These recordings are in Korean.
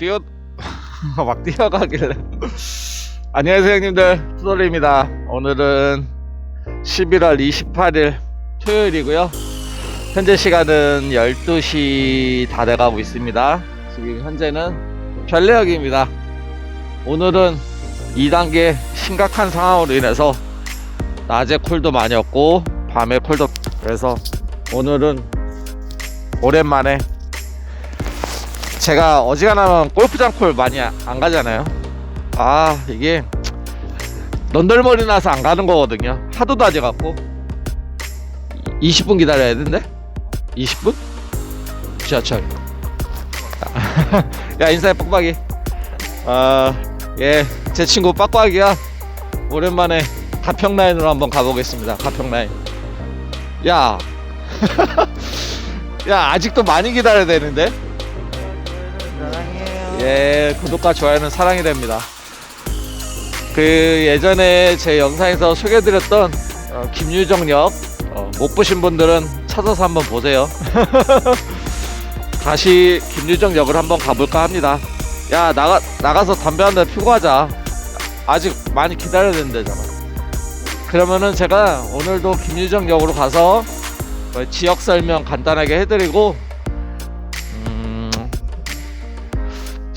뛰어, 막 뛰어가길래. 안녕하세요, 형님들. 투돌입니다. 오늘은 11월 28일 토요일이고요. 현재 시간은 12시 다 돼가고 있습니다. 지금 현재는 별내역입니다. 오늘은 2단계 심각한 상황으로 인해서 낮에 콜도 많이 없고 밤에 콜도 그래서 오늘은 오랜만에 제가 어지간하면 골프장 콜 많이 안 가잖아요. 아 이게 넌덜머리 나서 안 가는 거거든요. 하도 다지 갖고 20분 기다려야 되는데 20분? 지하철. 야 인사해 빡빡이. 아예제 친구 빡빡이가 오랜만에 가평 라인으로 한번 가보겠습니다. 가평 라인. 야. 야 아직도 많이 기다려야 되는데. 예, 구독과 좋아요는 사랑이 됩니다. 그 예전에 제 영상에서 소개해드렸던 어, 김유정역 어, 못 보신 분들은 찾아서 한번 보세요. 다시 김유정역을 한번 가볼까 합니다. 야 나가 나가서 담배 한 대 피고 하자. 아직 많이 기다려야 된다잖아. 그러면은 제가 오늘도 김유정역으로 가서 어, 지역 설명 간단하게 해드리고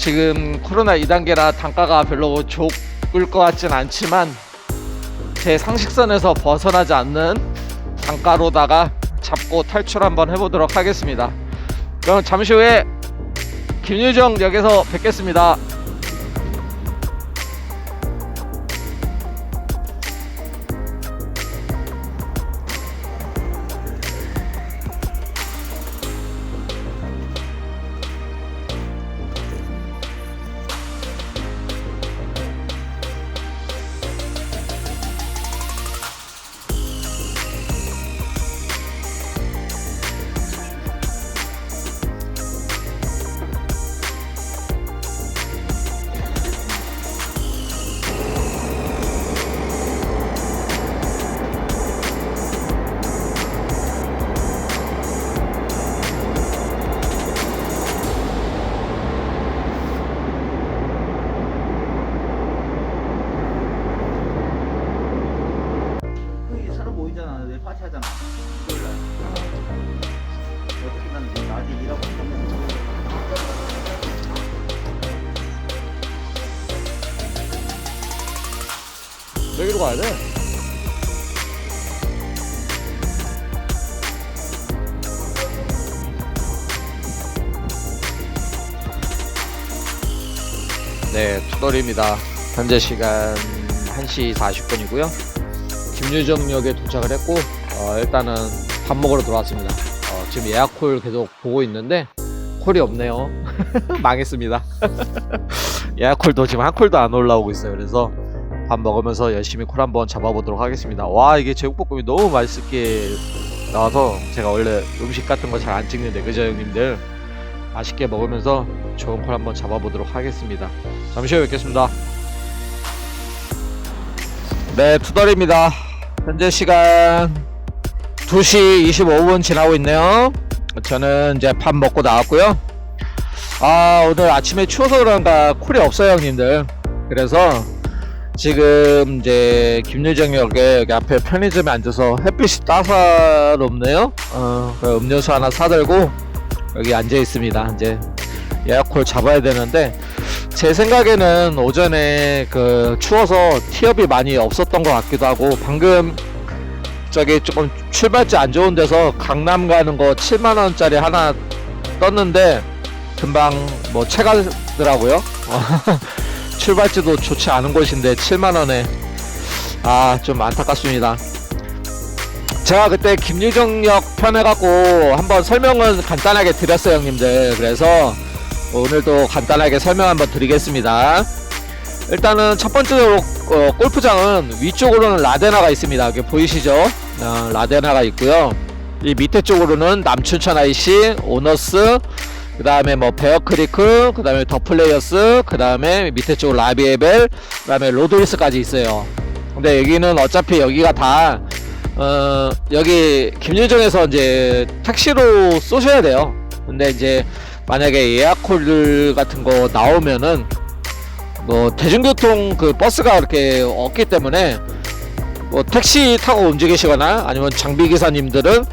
지금 코로나 2단계라 단가가 별로 좋을 것 같진 않지만 제 상식선에서 벗어나지 않는 단가로다가 잡고 탈출 한번 해보도록 하겠습니다. 그럼 잠시 후에 김유정 역에서 뵙겠습니다. 가야 돼. 네, 투덜입니다. 현재 시간 1시 40분이고요. 김유정역에 도착을 했고, 어, 일단은 밥 먹으러 들어왔습니다. 어, 지금 예약콜 계속 보고 있는데, 콜이 없네요. 망했습니다. 예약콜도 지금 한 콜도 안 올라오고 있어요. 그래서 밥 먹으면서 열심히 콜 한번 잡아보도록 하겠습니다. 와 이게 제육볶음이 너무 맛있게 나와서 제가 원래 음식 같은 거 잘 안 찍는데 그죠 형님들 맛있게 먹으면서 좋은 콜 한번 잡아보도록 하겠습니다. 잠시 후에 뵙겠습니다. 네 투덜입니다. 현재 시간 2시 25분 지나고 있네요. 저는 이제 밥 먹고 나왔고요. 아 오늘 아침에 추워서 그런가 콜이 없어요 형님들. 그래서 지금 이제 김유정역에 여기 앞에 편의점에 앉아서 햇빛이 따사롭네요. 어, 그 음료수 하나 사들고 여기 앉아 있습니다. 이제 예약콜 잡아야 되는데 제 생각에는 오전에 그 추워서 티업이 많이 없었던 것 같기도 하고 방금 저기 조금 출발지 안 좋은 데서 강남 가는 거 7만 원짜리 하나 떴는데 금방 뭐 채가더라고요. 출발지도 좋지 않은 곳인데 7만원에. 아 좀 안타깝습니다. 제가 그때 김유정역 편해갖고 한번 설명은 간단하게 드렸어요 형님들. 그래서 오늘도 간단하게 설명 한번 드리겠습니다. 일단은 첫 번째로 어, 골프장은 위쪽으로는 라데나가 있습니다. 여기 보이시죠? 어, 라데나가 있고요. 이 밑에 쪽으로는 남춘천 IC 오너스 그 다음에 뭐 베어크리크 그 다음에 더 플레이어스 그 다음에 밑에 쪽 라비에벨 그 다음에 로드리스까지 있어요. 근데 여기는 어차피 여기가 다 어, 여기 김유정에서 이제 택시로 쏘셔야 돼요. 근데 이제 만약에 예약콜 같은 거 나오면은 뭐 대중교통 그 버스가 이렇게 없기 때문에 뭐 택시 타고 움직이시거나 아니면 장비 기사님들은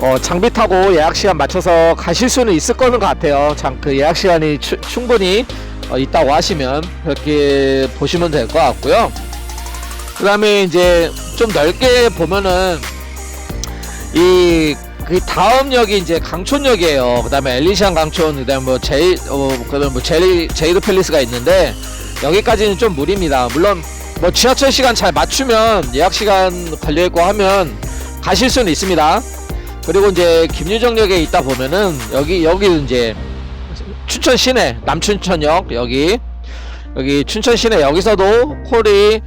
어, 장비 타고 예약 시간 맞춰서 가실 수는 있을 거는 것 같아요. 장, 그 예약 시간이 추- 충분히 어, 있다고 하시면 그렇게 보시면 될 것 같고요. 그 다음에 이제 좀 넓게 보면은 이 그 다음 역이 이제 강촌역이에요. 그 다음에 엘리시안 강촌, 그 다음에 뭐 제이, 어, 그 다음에 뭐 제리, 제이드 팰리스가 있는데 여기까지는 좀 무리입니다. 물론 뭐 지하철 시간 잘 맞추면 예약 시간 걸려있고 하면 가실 수는 있습니다. 그리고 이제 김유정역에 있다 보면은 여기 여기 이제 춘천 시내 남춘천역 여기 여기 춘천 시내 여기서도 콜이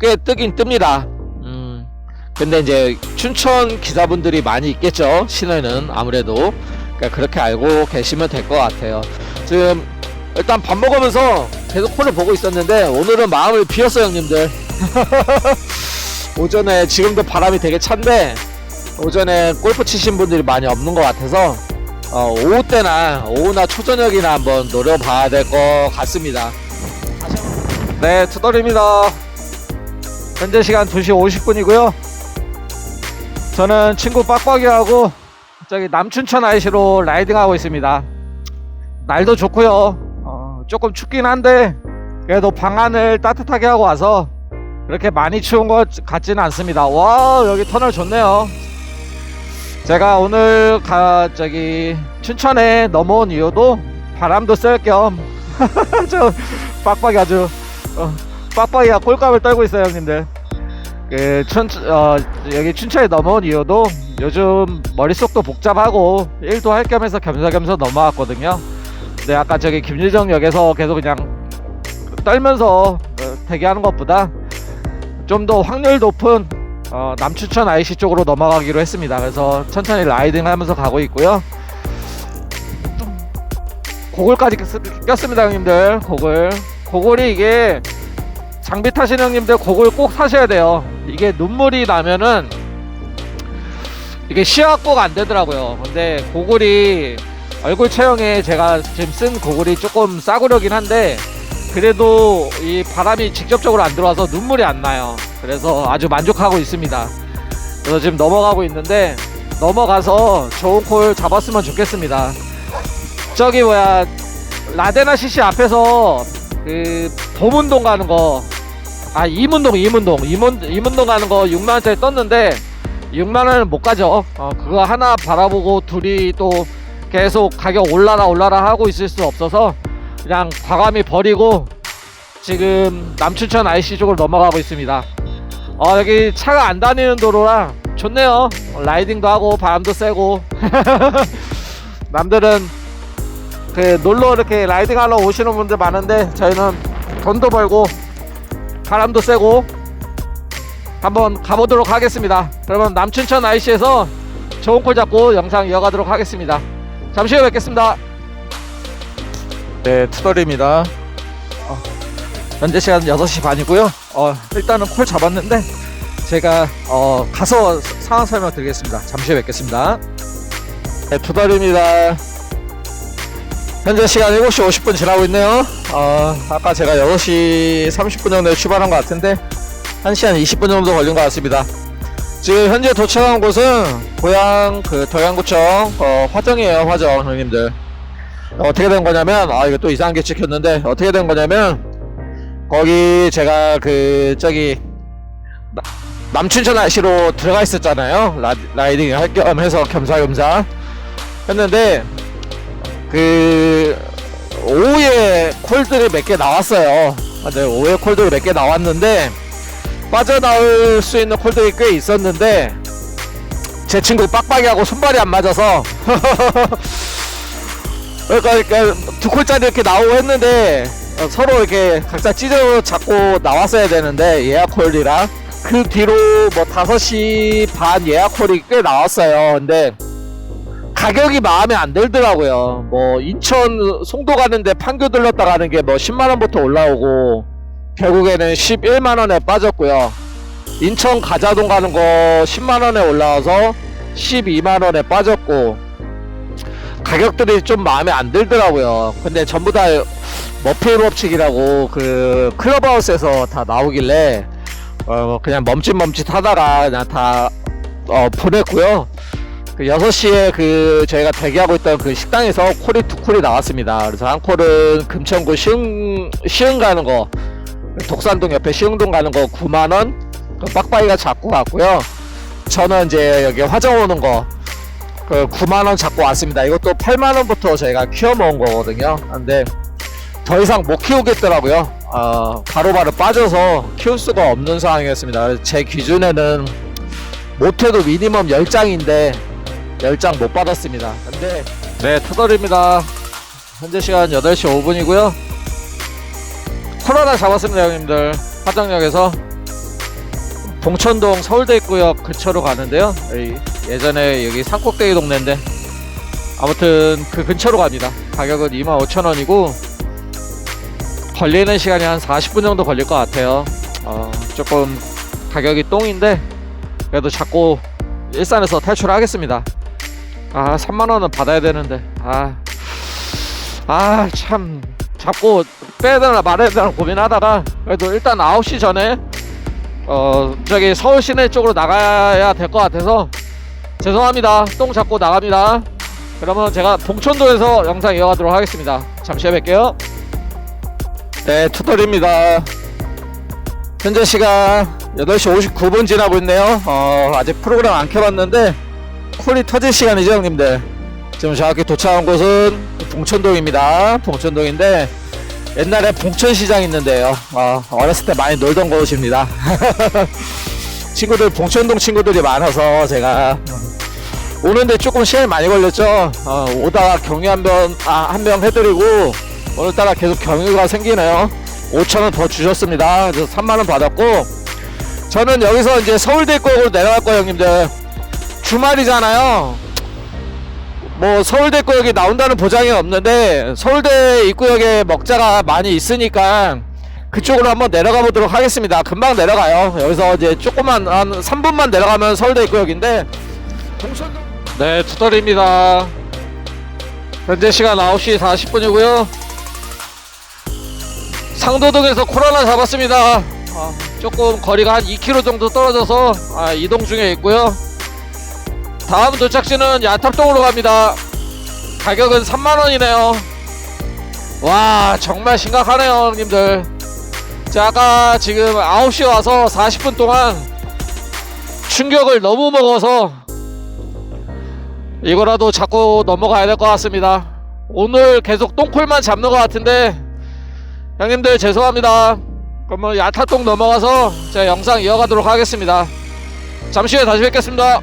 꽤 뜨긴 뜹니다. 음 근데 이제 춘천 기사분들이 많이 있겠죠 시내는 아무래도 그러니까 그렇게 알고 계시면 될 것 같아요. 지금 일단 밥 먹으면서 계속 콜을 보고 있었는데 오늘은 마음을 비웠어요 형님들. 오전에 지금도 바람이 되게 찬데 오전에 골프 치신 분들이 많이 없는 것 같아서 어, 오후 때나 오후나 초저녁이나 한번 노려봐야 될 것 같습니다. 네, 투덜입니다. 현재 시간 2시 50분이고요. 저는 친구 빡빡이하고 저기 남춘천 IC로 라이딩하고 있습니다. 날도 좋고요. 어, 조금 춥긴 한데 그래도 방안을 따뜻하게 하고 와서 그렇게 많이 추운 것 같지는 않습니다. 와 여기 터널 좋네요. 제가 오늘 가 저기 춘천에 넘어온 이유도 바람도 쐴겸 저 빡빡이 아주 어, 빡빡이가 꼴값을 떨고 있어요 형님들. 그 춘, 어, 여기 춘천에 넘어온 이유도 요즘 머릿속도 복잡하고 일도 할 겸해서 겸사겸사 넘어왔거든요. 근데 아까 저기 김유정역에서 계속 그냥 떨면서 어, 대기하는 것보다 좀 더 확률 높은 어, 남추천 IC 쪽으로 넘어가기로 했습니다. 그래서 천천히 라이딩 하면서 가고 있고요. 고글까지 꼈- 꼈습니다, 형님들. 고글. 고글이 이게 장비 타시는 형님들 고글 꼭 사셔야 돼요. 이게 눈물이 나면은 이게 확보가 안 되더라고요. 근데 고글이 얼굴 체형에 제가 지금 쓴 고글이 조금 싸구려긴 한데 그래도 이 바람이 직접적으로 안 들어와서 눈물이 안 나요. 그래서 아주 만족하고 있습니다. 그래서 지금 넘어가고 있는데 넘어가서 좋은 콜 잡았으면 좋겠습니다. 저기 뭐야 라데나 CC 앞에서 그 도문동 가는 거. 아 이문동 이문동 이문 이문동 가는 거 6만 원짜리 떴는데 6만 원은 못 가죠. 어 그거 하나 바라보고 둘이 또 계속 가격 올라라 올라라 하고 있을 수 없어서 그냥 과감히 버리고 지금 남춘천 IC 쪽으로 넘어가고 있습니다. 어, 여기 차가 안 다니는 도로라 좋네요. 어, 라이딩도 하고 바람도 쐬고 남들은 그 놀러 이렇게 라이딩 하러 오시는 분들 많은데 저희는 돈도 벌고 바람도 쐬고 한번 가보도록 하겠습니다. 그러면 남춘천 IC에서 좋은 콜 잡고 영상 이어가도록 하겠습니다. 잠시 후에 뵙겠습니다. 네, 투덜입니다. 어, 현재 시간 6시 반이고요. 어, 일단은 콜 잡았는데 제가 어, 가서 상황 설명 드리겠습니다. 잠시 후에 뵙겠습니다. 네, 투덜입니다. 현재 시간 7시 50분 지나고 있네요. 어, 아까 제가 6시 30분 정도에 출발한 것 같은데 1시간 20분 정도 걸린 것 같습니다. 지금 현재 도착한 곳은 고향 그 덕양구청 어, 화정이에요 화정 형님들 어떻게 된 거냐면 아 이거 또 이상한 게 찍혔는데 어떻게 된 거냐면 거기 제가 그 저기 나- 남춘천 IC로 들어가 있었잖아요. 라, 라이딩 할 겸 해서 겸사겸사 했는데 그 오후에 콜들이 몇 개 나왔어요. 아, 네, 오후에 콜들이 몇 개 나왔는데 빠져나올 수 있는 콜들이 꽤 있었는데 제 친구 빡빡이하고 손발이 안 맞아서 그러니까, 그러니까 두 콜짜리 이렇게 나오고 했는데 어, 서로 이렇게 각자 찢어 잡고 나왔어야 되는데 예약 콜이랑 그 뒤로 뭐 5시 반 예약 콜이 꽤 나왔어요. 근데 가격이 마음에 안 들더라고요. 뭐 인천 송도 가는데 판교 들렀다 가는 게 뭐 10만 원부터 올라오고 결국에는 11만 원에 빠졌고요. 인천 가자동 가는 거 10만 원에 올라와서 12만 원에 빠졌고 가격들이 좀 마음에 안 들더라고요. 근데 전부 다 머피 법칙이라고 그 클럽하우스에서 다 나오길래 어 그냥 멈칫멈칫 하다가 그냥 다 어, 보냈고요. 그 6시에 그 저희가 대기하고 있던 그 식당에서 콜이 두 콜이 나왔습니다. 그래서 한 콜은 금천구 시흥, 시흥 가는 거, 독산동 옆에 시흥동 가는 거 9만원, 그 빡빡이가 잡고 갔고요. 저는 이제 여기 화정 오는 거, 그 9만원 잡고 왔습니다. 이것도 8만원부터 저희가 키워 먹은 거거든요. 근데 더 이상 못 키우겠더라고요. 어, 바로바로 빠져서 키울 수가 없는 상황이었습니다. 제 기준에는 못해도 미니멈 10장인데 10장 못 받았습니다. 근데 네 투덜입니다. 현재 시간 8시 5분이고요. 코로나 잡았습니다 형님들. 화정역에서 봉천동 서울대 입구역 근처로 가는데요. 예전에 여기 산꼭대기 동네인데 아무튼 그 근처로 갑니다. 가격은 25,000원이고 걸리는 시간이 한 40분 정도 걸릴 것 같아요. 어, 조금 가격이 똥인데 그래도 자꾸 일산에서 탈출하겠습니다. 아, 3만 원은 받아야 되는데. 아, 아, 참. 자꾸 빼야 되나 말아야 되나 고민하다가 그래도 일단 9시 전에 어, 저기 서울 시내 쪽으로 나가야 될 것 같아서 죄송합니다. 똥 잡고 나갑니다. 그러면 제가 봉천도에서 영상 이어가도록 하겠습니다. 잠시 후에 뵐게요. 네, 투덜입니다. 현재 시간 8시 59분 지나고 있네요. 어, 아직 프로그램 안 켜봤는데 콜이 터질 시간이죠, 형님들. 지금 정확히 도착한 곳은 봉천동입니다. 봉천동인데 옛날에 봉천시장 있는데요. 어, 어렸을 때 많이 놀던 곳입니다. 친구들 봉천동 친구들이 많아서 제가 오는데 조금 시간이 많이 걸렸죠. 어, 오다가 경유 한병 아, 한 명 해드리고 오늘따라 계속 경유가 생기네요. 5천 원 더 주셨습니다. 그래서 3만 원 받았고 저는 여기서 이제 서울대 입구역으로 내려갈 거예요 형님들 주말이잖아요 뭐 서울대 입구역이 나온다는 보장이 없는데 서울대 입구역에 먹자가 많이 있으니까 그쪽으로 한번 내려가 보도록 하겠습니다. 금방 내려가요. 여기서 이제 조금만 한 3분만 내려가면 서울대 입구역인데. 네 투덜입니다. 현재 시간 9시 40분이고요. 상도동에서 코로나 잡았습니다. 아, 조금 거리가 한 2km 정도 떨어져서 아, 이동 중에 있고요. 다음 도착지는 야탑동으로 갑니다. 가격은 3만원이네요. 와 정말 심각하네요 형님들. 자 아까 지금 9시에 와서 40분 동안 충격을 너무 먹어서 이거라도 잡고 넘어가야 될 것 같습니다. 오늘 계속 똥콜만 잡는 것 같은데 형님들 죄송합니다. 그러면 야타동 넘어가서 제가 영상 이어가도록 하겠습니다. 잠시 후에 다시 뵙겠습니다.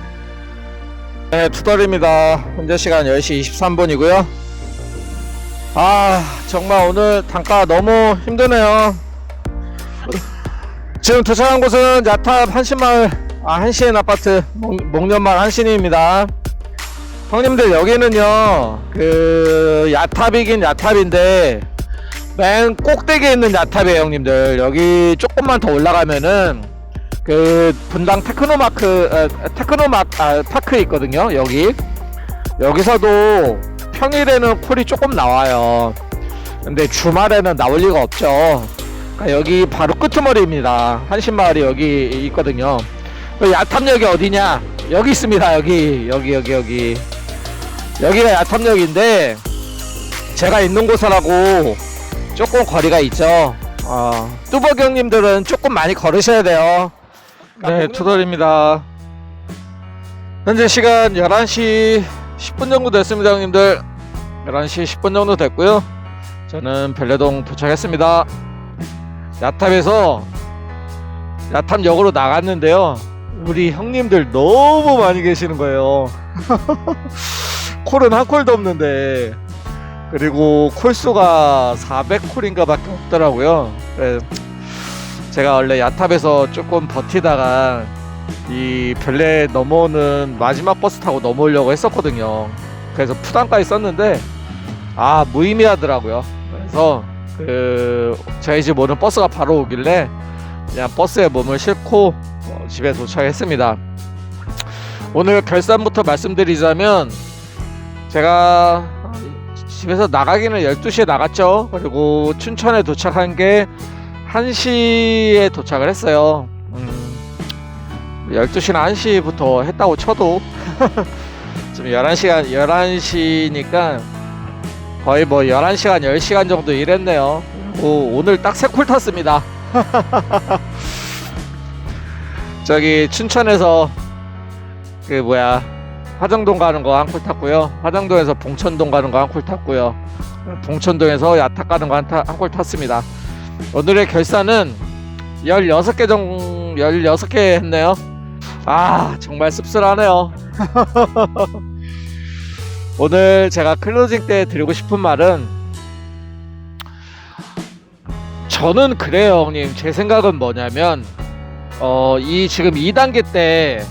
네, 투덜입니다. 현재 시간 10시 23분이고요. 아, 정말 오늘 단가 너무 힘드네요. 지금 도착한 곳은 야탑 한신마을, 아, 한신 아파트, 목, 목련마을 한신입니다. 형님들, 여기는요, 그, 야탑이긴 야탑인데, 맨 꼭대기에 있는 야탑이에요 형님들 여기 조금만 더 올라가면은 그 분당 테크노마크 어, 테크노마 아, 파크 있거든요 여기. 여기서도 평일에는 콜이 조금 나와요. 근데 주말에는 나올 리가 없죠. 그러니까 여기 바로 끄트머리입니다. 한신마을이 여기 있거든요. 그 야탑역이 어디냐? 여기 있습니다 여기. 여기 여기 여기. 여기가 야탑역인데 제가 있는 곳이라고 조금 거리가 있죠. 어, 뚜벅 형님들은 조금 많이 걸으셔야 돼요. 네, 투덜입니다. 현재 시간 11시 10분 정도 됐습니다, 형님들. 11시 10분 정도 됐고요. 저는 별내동 도착했습니다. 야탑에서 야탑역으로 나갔는데요. 우리 형님들 너무 많이 계시는 거예요. 콜은 한 콜도 없는데 그리고 콜수가 400콜인가 밖에 없더라고요. 그래서 제가 원래 야탑에서 조금 버티다가 이 별내 넘어오는 마지막 버스 타고 넘어오려고 했었거든요. 그래서 푸단까지 썼는데 아 무의미하더라고요. 그래서 그 저희 집 오는 버스가 바로 오길래 그냥 버스에 몸을 싣고 어, 집에 도착했습니다. 오늘 결산부터 말씀드리자면 제가 집에서 나가기는 12시에 나갔죠. 그리고 춘천에 도착한 게 1시에 도착을 했어요. 음, 12시나 1시부터 했다고 쳐도 지금 11시간 11시니까 거의 뭐 11시간 10시간 정도 일했네요. 오, 오늘 딱 세 콜 탔습니다. 저기 춘천에서 그 뭐야 화정동 가는 거 한 콜 탔고요. 화정동에서 봉천동 가는 거 한 콜 탔고요. 봉천동에서 야탁 가는 거 한 콜 탔습니다. 오늘의 결산은 16개 정 16개 했네요. 아, 정말 씁쓸하네요. 오늘 제가 클로징 때 드리고 싶은 말은 저는 그래요, 형님. 제 생각은 뭐냐면 어, 이 지금 2단계 때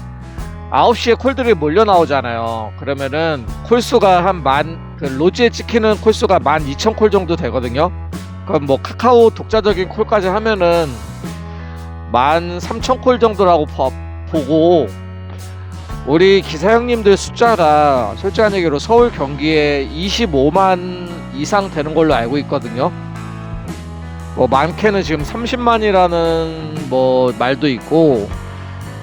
9시에 콜들이 몰려 나오잖아요. 그러면은 콜수가 한 만, 그 로지에 찍히는 콜수가 12,000콜 정도 되거든요. 그럼 뭐 카카오 독자적인 콜까지 하면은 13,000콜 정도라고 버- 보고 우리 기사 형님들 숫자가 솔직한 얘기로 서울 경기에 25만 이상 되는 걸로 알고 있거든요. 뭐 많게는 지금 30만이라는 뭐 말도 있고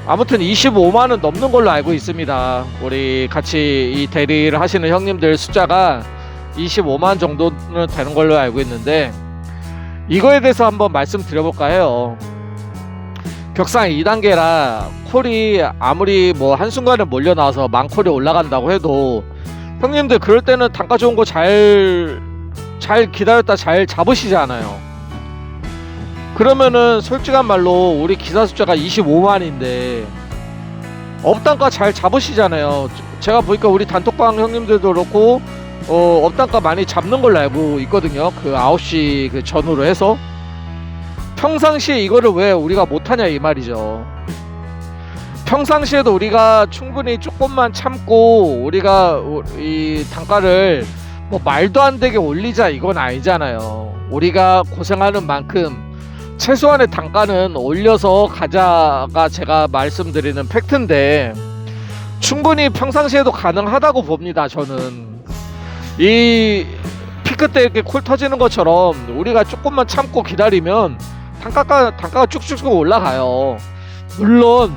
아무튼 25만은 넘는 걸로 알고 있습니다. 우리 같이 이 대리를 하시는 형님들 숫자가 25만 정도는 되는 걸로 알고 있는데 이거에 대해서 한번 말씀드려볼까 해요. 격상 2단계라 콜이 아무리 뭐 한순간에 몰려 나와서 만 콜이 올라간다고 해도 형님들 그럴 때는 단가 좋은 거 잘 잘 기다렸다 잘 잡으시잖아요. 그러면은 솔직한 말로 우리 기사 숫자가 25만인데 업단가 잘 잡으시잖아요. 제가 보니까 우리 단톡방 형님들도 그렇고 어, 업단가 많이 잡는 걸로 알고 있거든요. 그 9시 그 전후로 해서 평상시에 이거를 왜 우리가 못하냐 이 말이죠. 평상시에도 우리가 충분히 조금만 참고 우리가 우- 이 단가를 뭐 말도 안 되게 올리자 이건 아니잖아요. 우리가 고생하는 만큼 최소한의 단가는 올려서 가자가 제가 말씀드리는 팩트인데 충분히 평상시에도 가능하다고 봅니다. 저는 이 피크 때 이렇게 콜 터지는 것처럼 우리가 조금만 참고 기다리면 단가가 단가가 쭉쭉 올라가요. 물론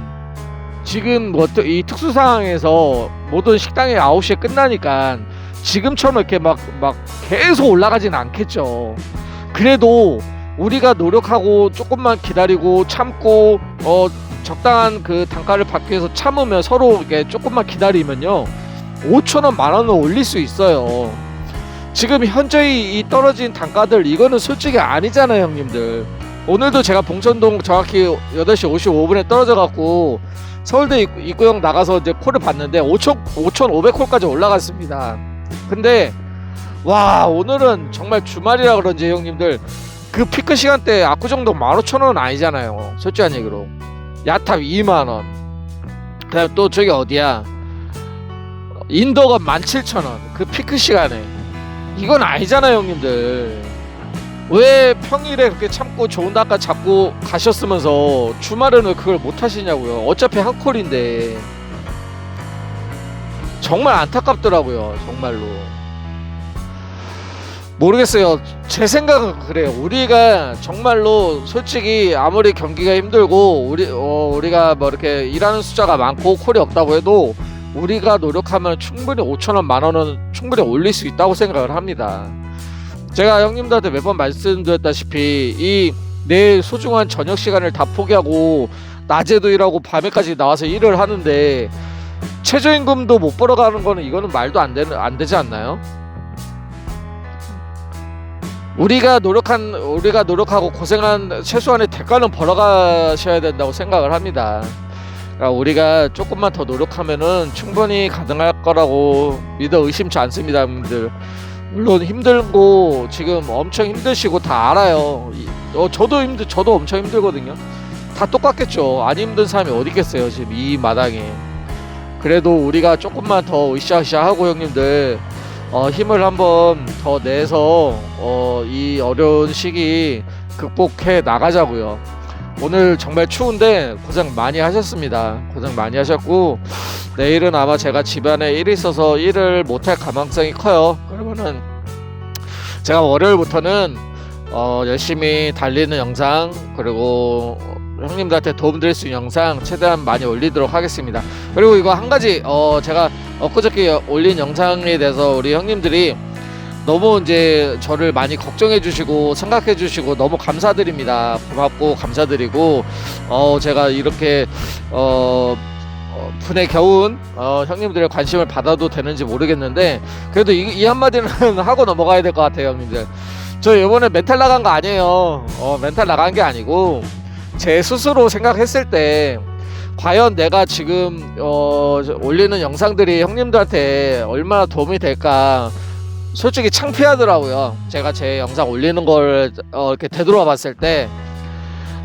지금 뭐이 특수 상황에서 모든 식당이 9시에 끝나니까 지금처럼 이렇게 막 막 계속 올라가진 않겠죠. 그래도 우리가 노력하고 조금만 기다리고 참고 어 적당한 그 단가를 받기 위해서 참으면 서로 이렇게 조금만 기다리면요 5천 원, 만 원을 올릴 수 있어요. 지금 현재 이 떨어진 단가들 이거는 솔직히 아니잖아요, 형님들. 오늘도 제가 봉천동 정확히 8시 55분에 떨어져 갖고 서울대 입- 입구역 나가서 이제 콜을 봤는데 5천 5,500콜까지 올라갔습니다. 근데 와 오늘은 정말 주말이라 그런지 형님들 그 피크 시간대 압구정동 15,000원 아니잖아요. 솔직한 얘기로. 야탑 2만 원. 그다음 또 저기 어디야? 인도가 17,000원. 그 피크 시간에. 이건 아니잖아요, 형님들. 왜 평일에 그렇게 참고 좋은 단가 잡고 가셨으면서 주말에는 왜 그걸 못 하시냐고요. 어차피 한 콜인데. 정말 안타깝더라고요, 정말로. 모르겠어요. 제 생각은 그래요. 우리가 정말로 솔직히 아무리 경기가 힘들고 우리 어, 우리가 뭐 이렇게 일하는 숫자가 많고 콜이 없다고 해도 우리가 노력하면 충분히 5천 원, 만 원은 충분히 올릴 수 있다고 생각을 합니다. 제가 형님들한테 몇번 말씀드렸다시피 이 내 소중한 저녁 시간을 다 포기하고 낮에도 일하고 밤에까지 나와서 일을 하는데 최저임금도 못 벌어가는 거는 이거는 말도 안 되는 안 되지 않나요? 우리가 노력한 우리가 노력하고 고생한 최소한의 대가는 벌어가셔야 된다고 생각을 합니다. 그러니까 우리가 조금만 더 노력하면은 충분히 가능할 거라고 믿어 의심치 않습니다, 여러분들. 물론 힘들고 지금 엄청 힘드시고 다 알아요. 이- 어, 저도 힘들, 저도 엄청 힘들거든요. 다 똑같겠죠. 안 힘든 사람이 어디 있겠어요, 지금 이 마당에. 그래도 우리가 조금만 더 으쌰으쌰하고 형님들 어, 힘을 한번 더 내서 어, 이 어려운 시기 극복해 나가자고요. 오늘 정말 추운데 고생 많이 하셨습니다. 고생 많이 하셨고 내일은 아마 제가 집안에 일이 있어서 일을 못할 가능성이 커요. 그러면은 제가 월요일부터는 어, 열심히 달리는 영상 그리고 형님들한테 도움드릴 수 있는 영상 최대한 많이 올리도록 하겠습니다. 그리고 이거 한 가지 어, 제가 엊그저께 올린 영상에 대해서 우리 형님들이 너무 이제 저를 많이 걱정해 주시고 생각해 주시고 너무 감사드립니다. 고맙고 감사드리고 어 제가 이렇게 어 어, 분에 겨운 어, 형님들의 관심을 받아도 되는지 모르겠는데 그래도 이, 이 한마디는 하고 넘어가야 될 것 같아요 형님들 저 이번에 멘탈 나간 거 아니에요 어, 멘탈 나간 게 아니고 제 스스로 생각했을 때 과연 내가 지금 어, 저- 올리는 영상들이 형님들한테 얼마나 도움이 될까 솔직히 창피하더라고요. 제가 제 영상 올리는 걸 어, 이렇게 되돌아 봤을 때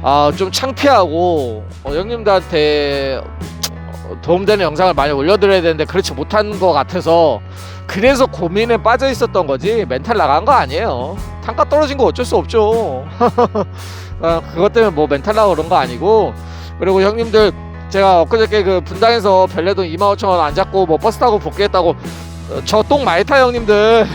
아, 좀 창피하고 어, 형님들한테 어, 도움되는 영상을 많이 올려드려야 되는데 그렇지 못한 것 같아서 그래서 고민에 빠져 있었던 거지 멘탈 나간 거 아니에요. 단가 떨어진 거 어쩔 수 없죠. 어, 그것 때문에 뭐 멘탈 나고 그런 거 아니고. 그리고 형님들 제가 엊그저께 그 분당에서 별내돈 2만 5천 원안 잡고 뭐 버스 타고 복귀했다고 어, 저똥 많이 타요 형님들.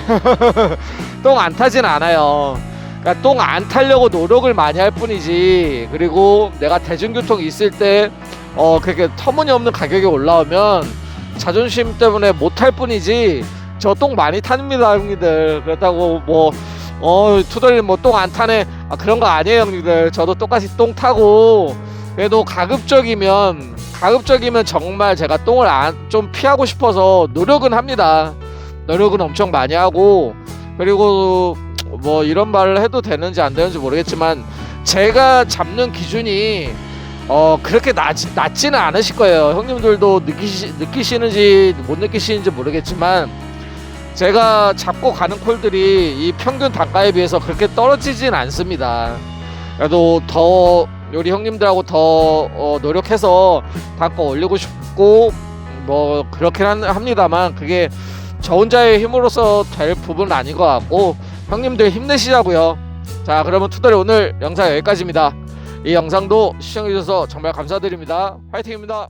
똥 안 타진 않아요. 그러니까 똥 안 타려고 노력을 많이 할 뿐이지. 그리고 내가 대중교통 있을 때 어 그렇게 터무니없는 가격이 올라오면 자존심 때문에 못 탈 뿐이지. 저 똥 많이 탑니다 형님들. 그렇다고 뭐 어 투덜님 뭐 똥 안 타네. 아 그런 거 아니에요 형님들. 저도 똑같이 똥 타고 그래도 가급적이면 가급적이면 정말 제가 똥을 안 좀 피하고 싶어서 노력은 합니다. 노력은 엄청 많이 하고 그리고 뭐 이런 말을 해도 되는지 안 되는지 모르겠지만 제가 잡는 기준이 어 그렇게 낮, 낮지는 않으실 거예요. 형님들도 느끼시, 느끼시는지 못 느끼시는지 모르겠지만 제가 잡고 가는 콜들이 이 평균 단가에 비해서 그렇게 떨어지진 않습니다. 그래도 더 우리 형님들하고 더 어, 노력해서 단가 올리고 싶고 뭐 그렇긴 한- 합니다만 그게 저 혼자의 힘으로서 될 부분은 아닌 것 같고 형님들 힘내시자고요. 자 그러면 투덜이 오늘 영상 여기까지입니다. 이 영상도 시청해주셔서 정말 감사드립니다. 화이팅입니다